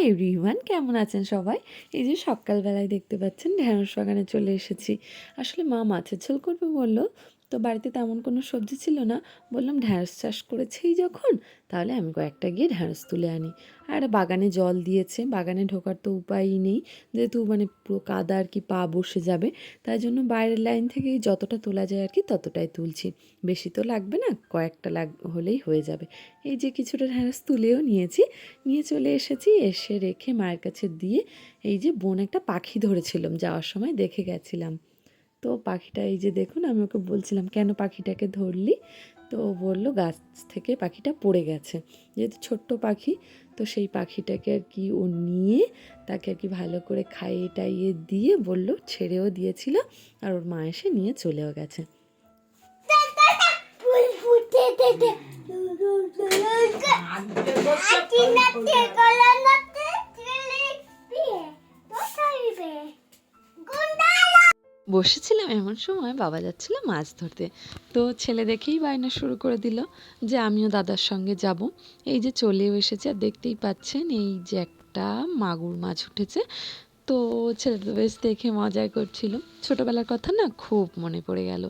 Hi everyone কেমন আছেন সবাই? এই যে সকালবেলায় দেখতে পাচ্ছেন ঢ্যাঁড়স বাগানে চলে এসেছি। আসলে মা মাছের ঝোল করবে বলল তো বাড়িতে তেমন কোনো সবজি ছিল না। বললাম, ঢ্যাঁড়স চাষ করেছেই যখন, তাহলে আমি কয়েকটা গিয়ে ঢ্যাঁড়স তুলে আনি। আর বাগানে জল দিয়েছে, বাগানে ঢোকার তো উপায়ই নেই। যেহেতু মানে পুরো কাদা আর কি পা বসে যাবে, তাই জন্য বাইরের লাইন থেকেই যতটা তোলা যায় আর কি ততটাই তুলছি। বেশি তো লাগবে না, কয়েকটা লাগ, হলেই হয়ে যাবে। এই যে কিছুটা ঢ্যাঁড়স তুলেও নিয়েছি, নিয়ে চলে এসেছি, এসে রেখে মায়ের কাছে দিয়ে এই যে বোন একটা পাখি ধরেছিলাম যাওয়ার সময় দেখে গেছিলাম। তো পাখিটা এই যে দেখুন আমি ওকে বলছিলাম কেন পাখিটাকে ধরলি? তো ও বলল গাছ থেকে পাখিটা পড়ে গেছে। যেহেতু ছোট্ট পাখি তো সেই পাখিটাকে আর কি ও নিয়ে তাকে আর কি ভালো করে খাইয়ে টাইয়ে দিয়ে বলল ছেড়েও দিয়েছিল আর ওর মা এসে নিয়ে চলেও গেছে। বসেছিলাম এমন সময় বাবা যাচ্ছিল মাছ ধরতে। তো ছেলে দেখেই বায়না শুরু করে দিল যে আমিও দাদার সঙ্গে যাব। এই যে চলেও এসেছে, আর দেখতেই পাচ্ছেন এই যে একটা মাগুর মাছ উঠেছে। তো ছেলে তো বেশ দেখে মজা করছিল। ছোটোবেলার কথা না খুব মনে পড়ে গেল।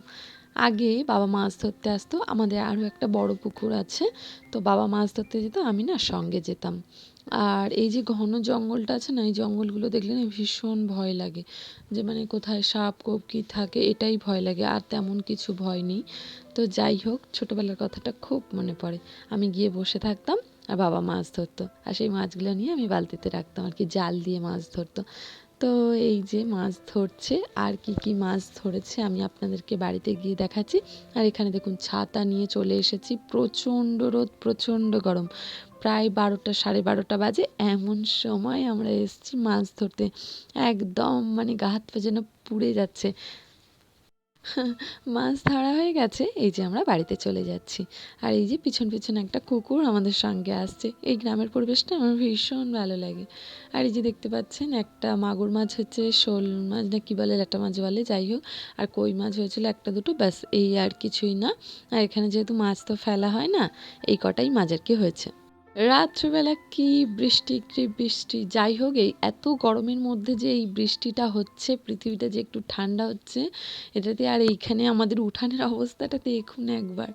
আগে বাবা মাছ ধরতে আসতো, আমাদের আরও একটা বড় পুকুর আছে। তো বাবা মাছ ধরতে যেত, আমি না সঙ্গে যেতাম। আর এই যে ঘন জঙ্গলটা আছে না, এই জঙ্গলগুলো দেখলে না ভীষণ ভয় লাগে। যে মানে কোথায় সাপ, কোপ কী থাকে, এটাই ভয় লাগে, আর তেমন কিছু ভয় নেই। তো যাই হোক, ছোটোবেলার কথাটা খুব মনে পড়ে। আমি গিয়ে বসে থাকতাম আর বাবা মাছ ধরতো। আর সেই মাছগুলো নিয়ে আমি বালতিতে রাখতাম আর কি, জাল দিয়ে মাছ ধরতো। তো এই যে মাছ ধরছে, আর কি কি মাছ ধরেছে আমি আপনাদেরকে বাড়িতে গিয়ে দেখাচ্ছি। আর এখানে দেখুন, ছাতা নিয়ে চলে এসেছি, প্রচণ্ড রোদ, প্রচণ্ড গরম। প্রায় বারোটা, সাড়ে বারোটা বাজে, এমন সময় আমরা এসেছি মাছ ধরতে। একদম মানে গা হাত পা যেন পুড়ে যাচ্ছে। মাছ ধরা হয়ে গেছে, এই যে আমরা বাড়িতে চলে যাচ্ছি। আর এই যে পিছন পিছন একটা কুকুর আমাদের সঙ্গে আসছে, এই গ্রামের পরিবেশটা আমার ভীষণ ভালো লাগে। আর এই যে দেখতে পাচ্ছেন, একটা মাগুর মাছ হচ্ছে, শোল মাছ না কী বলে, ল্যাটা মাছ বলে, যাই হোক। আর কই মাছ হয়েছিল একটা দুটো, ব্যাস এই আর কিছুই না। আর এখানে যেহেতু মাছ তো ফেলা হয় না, এই কটাই মাছ আর কি হয়েছে। রাত্রিবেলা কি বৃষ্টি কি বৃষ্টি? যাই হোক, এই এত গরমের মধ্যে যে এই বৃষ্টিটা হচ্ছে, পৃথিবীটা যে একটু ঠান্ডা হচ্ছে, এটাতে আর এইখানে আমাদের উঠানের অবস্থাটা দেখুন একবার।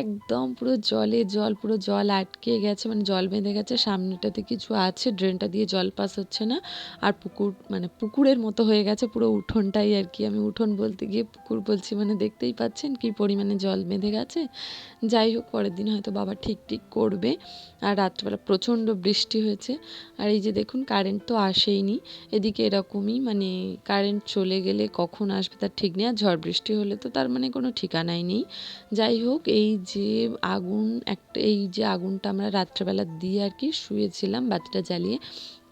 একদম পুরো জলে জল, পুরো জল আটকে গেছে মানে জল বেঁধে গেছে, সামনেটাতে কিছু আছে, ড্রেনটা দিয়ে জল পাস হচ্ছে না, আর পুকুর মানে পুকুরের মতো হয়ে গেছে পুরো উঠোনটাই আর কি। আমি উঠোন বলতে গিয়ে পুকুর বলছি মানে দেখতেই পাচ্ছেন কি পরিমাণে জল বেঁধে গেছে। যাই হোক, পরের দিন হয়তো বাবা ঠিক ঠিক করবে। আর রাত্রেবেলা প্রচণ্ড বৃষ্টি হয়েছে। আর এই যে দেখুন কারেন্ট তো আসেইনি। এদিকে এরকমই মানে কারেন্ট চলে গেলে কখন আসবে তার ঠিক নেই। আর ঝড় বৃষ্টি হলে তো তার মানে কোনো ঠিকানাই নেই। যাই হোক, এই যে আগুন, একটা, এই যে আগুনটা আমরা রাত্রেবেলা দিয়ে আর কি শুয়েছিলাম বাতিটা জ্বালিয়ে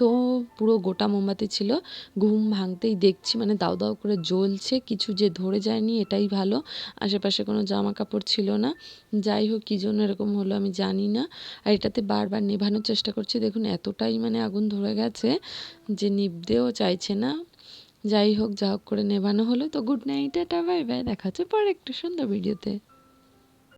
তো পুরো গোটা মোমবাতি ছিল। ঘুম ভাঙতেই দেখছি মানে দাউ দাউ করে জ্বলছে, কিছু যে ধরে যায়নি এটাই ভালো। আশেপাশে কোনো জামা কাপড় ছিল না। যাই হোক, কী জন্য এরকম হলো আমি জানি না। আর এটাতে বারবার নেভানোর চেষ্টা করছি। দেখুন, এতটাই মানে আগুন ধরে গেছে যে নিভতেও চাইছে না। যাই হোক, যা হোক করে নেভানো হলো। তো গুড নাইট এটা বাই বাই দেখা হচ্ছে পরে একটু সুন্দর ভিডিওতে